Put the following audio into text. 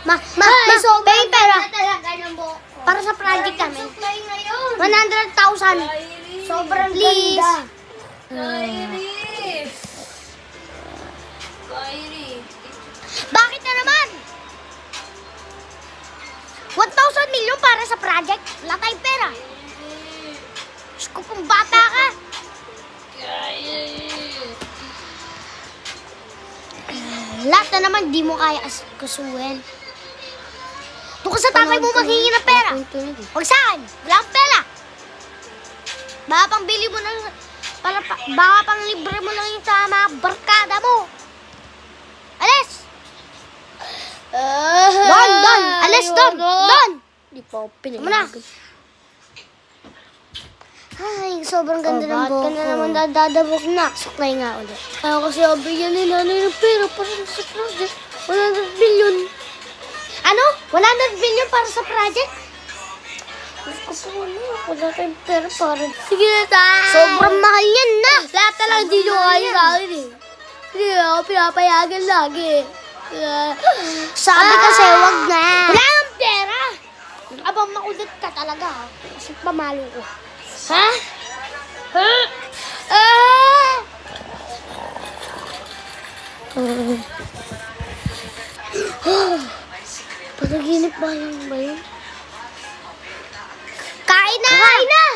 Ma, ma, may sobrang pera. talaga ng buhok ko. Para sa project kami. Supply ngayon. 100,000. Kyrie! Sobrang Please. Kyrie! Bakit na naman? 1,000 million para sa project? Wala tayong pera. Diyos ko pong bata ka. Kyrie! Lahat na naman di mo kaya as- kasuhin. Ka sa tatay mo maghingi ng pera. Huwag sa akin. Wala akong pera. Baka pang bili mo ng... Para pa, baka pang libre mo lang yun sa mga barkada mo. Alis! Don! Don! Alis! Don! Don! Di pa ako na. Ay, sobrang ganda ng buhok na naman dadadabog na? Suklay nga ulit. Ayaw kasi ako bigyan ni nanay ng pera para sa project. 100 billion. Ano? 100 billion para sa project? Po ano, wala tayong pera para. Sige na tayo. Sobrang mahal yan na. Lahat na lang dito kayo sa akin eh. Hindi ako pinapayagan lagi. Ah. Sabi kasi, wag na. Wala kang pera. Abang makulit ka talaga. Kasi pamalo ko. Ha? Ha? Ah! Panaginip ba lang ba yun? Kain na! Kain na!